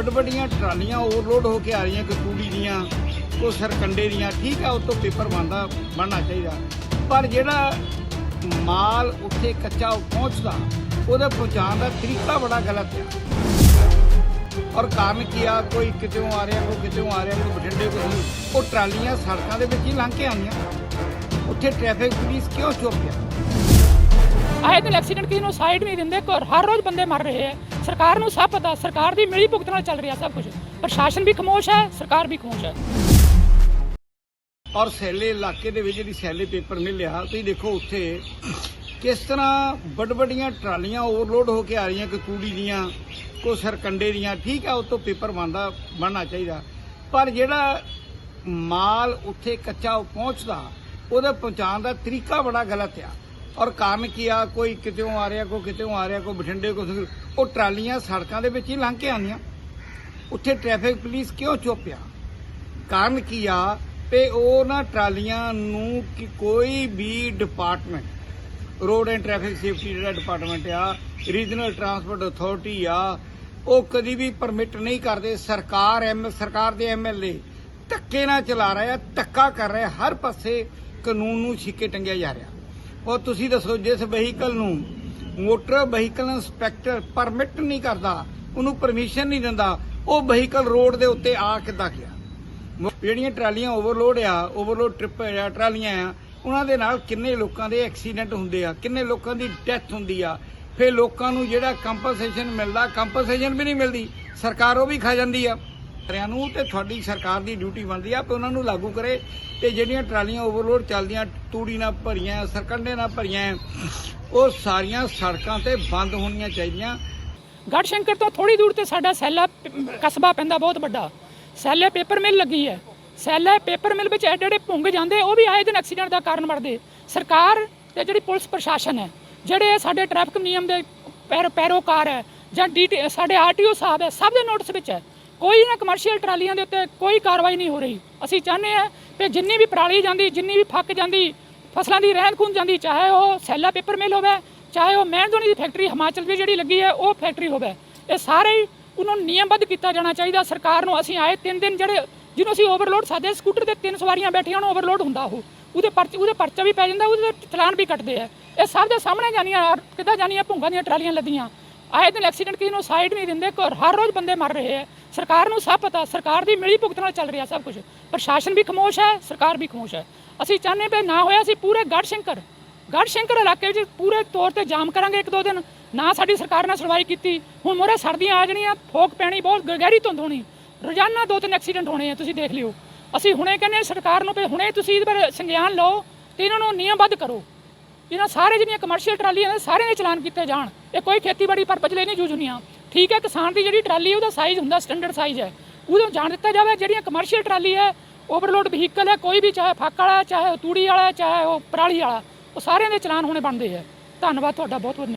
ਵੱਡ ਵੱਡੀਆਂ ਟਰਾਲੀਆਂ ਓਵਰਲੋਡ ਹੋ ਕੇ ਆ ਰਹੀਆਂ ਕੋਈ ਕੂੜੀ ਦੀਆਂ ਕੋਈ ਸਰਕੰਡੇ ਦੀਆਂ, ਠੀਕ ਆ, ਉਹ ਤੋਂ ਪੇਪਰ ਬਣਦਾ, ਬਣਨਾ ਚਾਹੀਦਾ। ਪਰ ਜਿਹੜਾ ਮਾਲ ਉੱਥੇ ਕੱਚਾ ਪਹੁੰਚਦਾ, ਉਹਦੇ ਪਹੁੰਚਾਉਣ ਦਾ ਤਰੀਕਾ ਬੜਾ ਗਲਤ ਆ। ਔਰ ਕਾਰਨ ਕੀ ਆ? ਕੋਈ ਕਿਤੇੋਂ ਆ ਰਿਹਾ, ਕੋਈ ਕਿਤੇੋਂ ਆ ਰਿਹਾ, ਕੋਈ ਬਠਿੰਡੇ ਕੋਈ ਉਹ ਟਰਾਲੀਆਂ ਸੜਕਾਂ ਦੇ ਵਿੱਚ ਹੀ ਲੰਘ ਕੇ ਆਉਂਦੀਆਂ। ਉੱਥੇ ਟ੍ਰੈਫਿਕ ਪੁਲਿਸ ਕਿਉਂ ਚੁੱਪ ਗਿਆ? ਆਏ ਦਿਨ ਐਕਸੀਡੈਂਟ ਕਿਸੇ ਨੂੰ ਸਾਈਡ ਨਹੀਂ ਦਿੰਦੇ ਹਰ ਰੋਜ਼ ਬੰਦੇ ਮਰ ਰਹੇ ਹੈ ਸਰਕਾਰ ਨੂੰ ਸਭ ਪਤਾ, ਸਰਕਾਰ ਦੀ ਮਿਲੀ ਭੁਗਤ ਨਾਲ ਚੱਲ ਰਿਹਾ ਸਭ ਕੁਝ ਪ੍ਰਸ਼ਾਸਨ ਵੀ ਖਮੋਸ਼ ਹੈ, ਸਰਕਾਰ ਵੀ ਖਮੋਸ਼ ਹੈ। ਔਰ ਸੈਲੇ ਇਲਾਕੇ ਦੇ ਵਿੱਚ ਜਿਹੜੀ ਸੈਲੇ ਪੇਪਰ ਮਿਲਿਆ ਤੁਸੀਂ ਦੇਖੋ ਉੱਥੇ ਕਿਸ ਤਰ੍ਹਾਂ ਵੱਡ ਵੱਡੀਆਂ ਟਰਾਲੀਆਂ ਓਵਰਲੋਡ ਹੋ ਕੇ ਆ ਰਹੀਆਂ ਕੋਈ ਤੂੜੀ ਦੀਆਂ, ਕੋਈ ਸਰਕੰਡੇ ਦੀਆਂ, ਠੀਕ ਹੈ ਉਹ ਤੋਂ ਪੇਪਰ ਬਣਦਾ, ਬਣਨਾ ਚਾਹੀਦਾ। ਪਰ ਜਿਹੜਾ ਮਾਲ ਉੱਥੇ ਕੱਚਾ ਉਹ ਪਹੁੰਚਦਾ, ਉਹਦੇ ਪਹੁੰਚਾਉਣ ਦਾ ਤਰੀਕਾ ਬੜਾ ਗਲਤ ਆ। ਔਰ ਕਾਰਨ ਕੀ ਆ ਕੋਈ ਕਿਤੇੋਂ ਆ ਰਿਹਾ, ਕੋਈ ਕਿਤੇੋਂ ਆ ਰਿਹਾ, ਕੋਈ ਬਠਿੰਡੇ, ਕੋਈ ਉਹ ਟਰਾਲੀਆਂ ਸੜਕਾਂ ਦੇ ਵਿੱਚ ਹੀ ਲੰਘ ਕੇ ਆਉਂਦੀਆਂ। ਉੱਥੇ ਟ੍ਰੈਫਿਕ ਪੁਲਿਸ ਕਿਉਂ ਚੁੱਪ ਆ? ਕਾਰਨ ਕੀ ਆ ਤੇ ਉਹ ਨਾ ਟਰਾਲੀਆਂ ਨੂੰ ਕਿ ਕੋਈ ਵੀ department road and traffic safety ਜਿਹੜਾ ਡਿਪਾਰਟਮੈਂਟ ਆ ਰੀਜਨਲ ਟਰਾਂਸਪੋਰਟ ਅਥਾਰਟੀ ਆ, ਉਹ ਕਦੀ ਵੀ ਪਰਮਿਟ ਨਹੀਂ ਕਰਦੇ। ਸਰਕਾਰ ਐਮ, ਸਰਕਾਰ ਦੇ ਐਮਐਲਏ ਧੱਕੇ ਨਾਲ ਚਲਾ ਰਿਹਾ, ਧੱਕਾ ਕਰ ਰਿਹਾ, ਹਰ ਪਾਸੇ ਕਾਨੂੰਨ ਨੂੰ ਛਿੱਕੇ ਟੰਗਿਆ ਜਾ ਰਿਹਾ। ਔਰ ਤੁਸੀਂ ਦੱਸੋ, ਜਿਸ ਵਹੀਕਲ ਨੂੰ ਮੋਟਰ ਵਹੀਕਲ ਇੰਸਪੈਕਟਰ ਪਰਮਿਟ ਨਹੀਂ ਕਰਦਾ, ਉਹਨੂੰ ਪਰਮਿਸ਼ਨ ਨਹੀਂ ਦਿੰਦਾ, ਉਹ ਵਹੀਕਲ ਰੋਡ ਦੇ ਉੱਤੇ ਆ ਕਿੱਦਾਂ ਗਿਆ। ਜਿਹੜੀਆਂ ਟਰਾਲੀਆਂ ਓਵਰਲੋਡ ਆ ਓਵਰਲੋਡ ਟ੍ਰਿਪ ਆ ਟਰਾਲੀਆਂ ਆ, ਉਹਨਾਂ ਦੇ ਨਾਲ ਕਿੰਨੇ ਲੋਕਾਂ ਦੇ ਐਕਸੀਡੈਂਟ ਹੁੰਦੇ ਆ, ਕਿੰਨੇ ਲੋਕਾਂ ਦੀ ਡੈਥ ਹੁੰਦੀ ਆ। ਫਿਰ ਲੋਕਾਂ ਨੂੰ ਜਿਹੜਾ ਕੰਪਨਸੇਸ਼ਨ ਮਿਲਦਾ ਕੰਪਨਸੇਸ਼ਨ ਵੀ ਨਹੀਂ ਮਿਲਦੀ, ਸਰਕਾਰ ਉਹ ਵੀ ਖਾ ਜਾਂਦੀ ਆ। ਟਰਿਆਂ ਨੂੰ ਤੇ ਤੁਹਾਡੀ ਸਰਕਾਰ ਦੀ ਡਿਊਟੀ ਬਣਦੀ ਆ ਕਿ ਉਹਨਾਂ ਨੂੰ ਲਾਗੂ ਕਰੇ ਤੇ ਜਿਹੜੀਆਂ ਟਰਾਲੀਆਂ ਓਵਰਲੋਡ ਚੱਲਦੀਆਂ, ਤੂੜੀ ਨਾਲ ਭਰੀਆਂ, ਸਰਕੰਡੇ ਨਾਲ ਭਰੀਆਂ, ਉਹ ਸਾਰੀਆਂ ਸੜਕਾਂ ਤੇ ਬੰਦ ਹੋਣੀਆਂ ਚਾਹੀਦੀਆਂ। ਗੜਸ਼ੰਕਰ ਤੋਂ ਥੋੜੀ ਦੂਰ ਤੇ ਸਾਡਾ ਸੈਲਾ ਕਸਬਾ ਪੈਂਦਾ ਬਹੁਤ ਵੱਡਾ। ਸੈਲੇ ਪੇਪਰ ਮਿਲ ਲੱਗੀ ਹੈ। ਸੈਲੇ ਪੇਪਰ ਮਿਲ ਵਿੱਚ ਐਡੇ ਐਡੇ ਭੁੰਗ ਜਾਂਦੇ, ਉਹ ਵੀ ਆਏ ਦਿਨ ਐਕਸੀਡੈਂਟ ਦਾ ਕਾਰਨ ਬਣਦੇ। ਸਰਕਾਰ ਤੇ ਜਿਹੜੀ ਪੁਲਿਸ ਪ੍ਰਸ਼ਾਸਨ ਹੈ, ਜਿਹੜੇ ਸਾਡੇ ਟ੍ਰੈਫਿਕ ਨਿਯਮ ਦੇ ਪੈਰ ਪੈਰੋਕਾਰ ਹੈ ਜਾਂ ਡੀਟੀ ਸਾਡੇ ਆਰਟੀਓ ਸਾਹਿਬ ਹੈ, ਸਭ ਦੇ ਨੋਟਿਸ ਵਿੱਚ ਹੈ। ਕੋਈ ਨਾ ਕਮਰਸ਼ੀਅਲ ਟਰਾਲੀਆਂ ਦੇ ਉੱਤੇ ਕੋਈ ਕਾਰਵਾਈ ਨਹੀਂ ਹੋ ਰਹੀ। ਅਸੀਂ ਚਾਹੁੰਦੇ ਹਾਂ ਕਿ ਜਿੰਨੀ ਵੀ ਪਰਾਲੀ ਜਾਂਦੀ, ਜਿੰਨੀ ਵੀ ਫੱਕ ਜਾਂਦੀ, ਫਸਲਾਂ ਦੀ ਰਹਿੰਦ ਖੂੰਹਦ ਜਾਂਦੀ, ਚਾਹੇ ਉਹ ਸੈਲਾ ਪੇਪਰ ਮਿਲ ਹੋਵੇ, ਚਾਹੇ ਉਹ ਮਹਿੰਦੋਨੀ ਦੀ ਫੈਕਟਰੀ ਹਿਮਾਚਲ ਦੀ ਜਿਹੜੀ ਲੱਗੀ ਹੈ, ਉਹ ਫੈਕਟਰੀ ਹੋਵੇ। ਇਹ ਸਾਰੇ ਹੀ ਉਹਨਾਂ ਨੂੰ ਨਿਯਮਬੱਧ ਕੀਤਾ ਜਾਣਾ ਚਾਹੀਦਾ। ਸਰਕਾਰ ਨੂੰ ਅਸੀਂ ਆਏ ਤਿੰਨ ਦਿਨ ਜਿਹੜੇ ਜਿਹਨੂੰ ਅਸੀਂ ਓਵਰਲੋਡ ਸਾਦੇ ਸਕੂਟਰ ਤੇ ਤਿੰਨ ਸਵਾਰੀਆਂ ਬੈਠੀਆਂ, ਉਹਨੂੰ ਓਵਰਲੋਡ ਹੁੰਦਾ ਉਹ। ਉਹਦੇ ਪਰਚ, ਉਹਦੇ ਪਰਚਾ ਵੀ ਪੈ ਜਾਂਦਾ, ਉਹਦੇ ਚਲਾਨ ਵੀ ਕੱਟਦੇ ਆ। ਇਹ ਸਭ ਦੇ ਸਾਹਮਣੇ ਜਾਣੀਆਂ, ਕਿੱਦਾਂ ਜਾਣੀਆਂ ਭੁੰਗਾਂ ਦੀਆਂ ਟਰਾਲੀਆਂ ਲੱਦੀਆਂ। ਆਏ ਦਿਨ ਐਕਸੀਡੈਂਟ ਕਿਸੇ ਨੂੰ ਸਾਈਡ ਨਹੀਂ ਦਿੰਦੇ, ਘਰ ਹਰ ਰੋਜ਼ ਬੰਦੇ ਮਰ ਰਹੇ ਹੈ ਸਰਕਾਰ ਨੂੰ ਸਭ ਪਤਾ, ਸਰਕਾਰ ਦੀ ਮਿਲੀ ਭੁਗਤ ਨਾਲ ਚੱਲ ਰਿਹਾ ਸਭ ਕੁਝ ਪ੍ਰਸ਼ਾਸਨ ਵੀ ਖਮੋਸ਼ ਹੈ, ਸਰਕਾਰ ਵੀ ਖਮੋਸ਼ ਹੈ। ਅਸੀਂ ਚਾਹੁੰਦੇ ਵੀ ਨਾ ਹੋਇਆ ਅਸੀਂ ਪੂਰੇ ਗੜਸ਼ੰਕਰ। ਗੜਸ਼ੰਕਰ ਇਲਾਕੇ ਵਿੱਚ ਪੂਰੇ ਤੌਰ ਤੇ ਜਾਮ ਕਰਾਂਗੇ ਇੱਕ ਦੋ ਦਿਨ। ਨਾ ਸਾਡੀ ਸਰਕਾਰ ਨੇ ਸੁਣਵਾਈ ਕੀਤੀ। ਹੁਣ ਮੋਰੇ ਸਰਦੀਆਂ ਆ ਜਾਣੀਆਂ, ਫੋਕ ਪੈਣੀ, ਬਹੁਤ ਗਹਿਰੀ ਧੁੰਦ ਹੋਣੀ। ਰੋਜ਼ਾਨਾ ਦੋ ਤਿੰਨ ਐਕਸੀਡੈਂਟ ਹੋਣੇ ਆ, ਤੁਸੀਂ ਦੇਖ ਲਿਓ। ਅਸੀਂ ਹੁਣੇ ਕਹਿੰਦੇ ਸਰਕਾਰ ਨੂੰ ਵੀ ਹੁਣੇ ਤੁਸੀਂ ਇਹਦੇ ਬਾਰੇ ਸੰਗਿਆਨ ਲਓ ਤੇ ਇਹਨਾਂ ਨੂੰ ਨਿਯਮਬੱਧ ਕਰੋ। ਇਹਨਾਂ ਸਾਰੇ ਜਿਹੜੀਆਂ ਕਮਰਸ਼ੀਅਲ ਟਰਾਲੀਆਂ ਨੇ, ਸਾਰਿਆਂ ਦੇ ਚਲਾਨ ਕੀਤੇ ਜਾਣ। ਇਹ ਕੋਈ ਖੇਤੀਬਾੜੀ ਪਰਪਸ ਲਈ ਨਹੀਂ, ਜੂਝਣੀਆਂ। ਠੀਕ ਹੈ, ਕਿਸਾਨ ਦੀ ਜਿਹੜੀ ਟਰਾਲੀ ਹੈ, ਉਹਦਾ ਸਾਈਜ਼ ਹੁੰਦਾ ਸਟੈਂਡਰਡ ਸਾਈਜ਼ ਹੈ। ਉਹਨੂੰ ਜਾਣ ਦਿੱਤਾ ਜਾਵੇ, ਜਿਹੜੀਆਂ ਕਮਰਸ਼ੀਅਲ ਟਰਾਲੀ ਹੈ ਓਵਰਲੋਡ ਵਹੀਕਲ ਹੈ, ਕੋਈ ਵੀ ਚਾਹੇ ਫੱਕ ਵਾਲਾ ਚਾਹੇ ਉਹ ਤੂੜੀ ਵਾਲਾ ਚਾਹੇ ਉਹ ਪਰਾਲੀ ਵਾਲਾ, ਉਹ ਸਾਰਿਆਂ ਦੇ ਚਲਾਨ ਹੋਣੇ ਬਣਦੇ ਆ ਧੰਨਵਾਦ ਤੁਹਾਡਾ ਬਹੁਤ ਬਹੁਤ